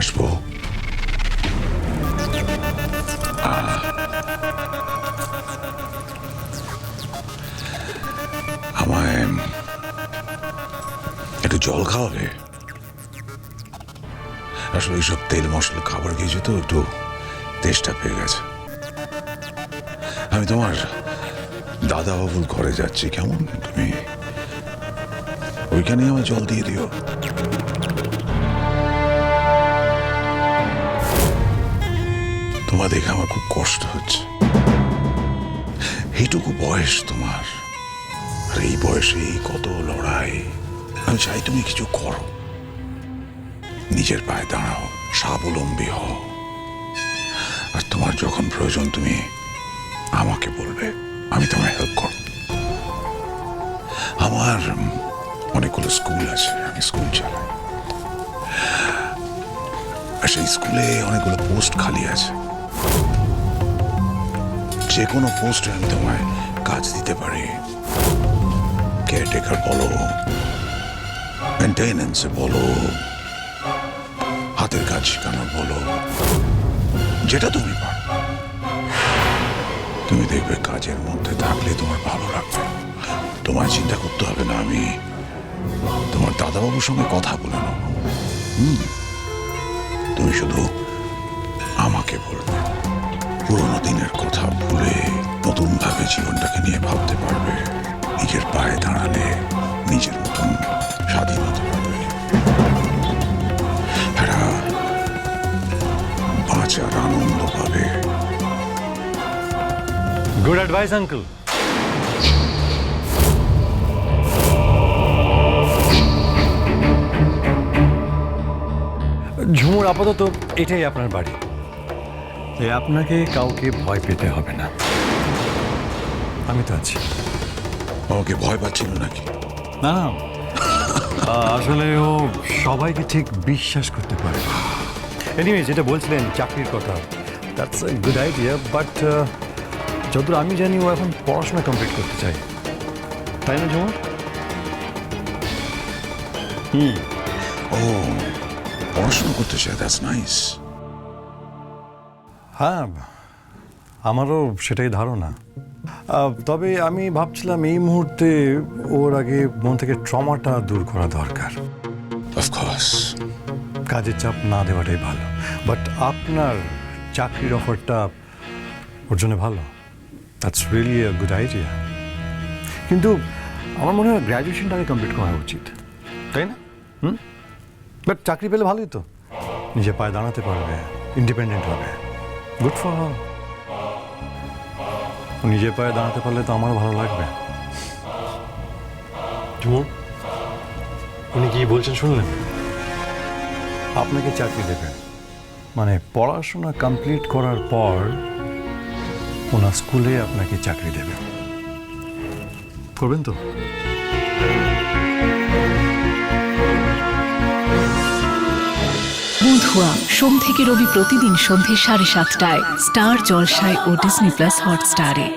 আসব। আমায় একটু জল খাওয়াবে? আসলে এইসব তেল মশলা খাবার খেয়েছি তো, একটু তেষ্টা পেয়ে গেছে। আমি তোমার দাদা বাবুর ঘরে যাচ্ছি, কেমন? তুমি ওইখানে আমার জল দিয়ে দিও। তোমার দেখে আমার খুব কষ্ট হচ্ছে। এইটুকু বয়স তোমার। আর এই বয়সে কত লড়াই। আমি চাই তুমি কিছু করো। নিজের পায়ে দাঁড়াও, স্বাবলম্বী হও। আর তোমার যখন প্রয়োজন তুমি আমাকে বলবে, আমি তোমায় হেল্প করব। আমার অনেকগুলো স্কুল আছে, আমি স্কুল চালাই। আর সেই স্কুলে অনেকগুলো পোস্ট খালি আছে। যে কোনো পোস্টে আমি তোমায় কাজ দিতে পারি। কেয়ারটেকার বলো মেনটেনেন্সে বলো, হাতের কাজ শেখানোর বলো, যেটা তুমি পারো। তুমি দেখবে কাজের মধ্যে থাকলে তোমার ভালো লাগবে। তোমার চিন্তা করতে হবে না, আমি তোমার দাদাবাবুর সঙ্গে কথা বলে নেব। হুম? তুমি শুধু আমাকে বলবে। পুরোনো দিনের কথা ভুলে নতুন ভাবে জীবনটাকে নিয়ে ভাবতে পারবে। নিজের পায়ে দাঁড়ালে নিজের মতন স্বাধীন হতে পারবে। বাঁচার আনন্দ পাবে। গুড অ্যাডভাইস আঙ্কেল ঝুমুর আপাতত এটাই আপনার বাড়ি। তাই আপনাকে কাউকে ভয় পেতে হবে না। আমি তো আছি। আমাকে ভয় পাচ্ছিল নাকি? না না। আহ, আসলে ও সবাইকে ঠিক বিশ্বাস করতে পারে। এনিওয়ে যেটা বলছিলেন চাকরির কথা that's a good idea but যতদূর আমি জানি ও এখন পড়াশোনা কমপ্লিট করতে চাই তাই না ঝুমুর হুম। ও পড়াশোনা করতে চায় দ্যাটস নাইস হ্যাঁ আমারও সেটাই ধারণা। তবে আমি ভাবছিলাম এই মুহূর্তে ওর আগে মন থেকে ট্রমাটা দূর করা দরকার। অফকোর্স কাজের চাপ না দেওয়াটাই ভালো। বাট আপনার চাকরির অফারটা ওর জন্য ভালো। That's really a good idea কিন্তু আমার মনে হয় গ্র্যাজুয়েশনটা আগে কমপ্লিট করা উচিত। তাই না? হুম? বাট চাকরি পেলে ভালোই তো। নিজে পায়ে দাঁড়াতে পারবে ইন্ডিপেন্ডেন্ট হবে। গুড ফর হার নিজে পায়ে দাঁড়াতে পারলে তো আমার ভালো লাগবে। ঝুমুর উনি কি বলছেন শুনলেন? আপনাকে চাকরি দেবেন মানে পড়াশোনা কমপ্লিট করার পর ওনার স্কুলে আপনাকে চাকরি দেবে। করবেন তো? বুধুয়া সোম থেকে রবি প্রতিদিন সন্ধ্যে সাড়ে সাতটায় স্টার জলসায় ও ডিসনি প্লাস হটস্টারে।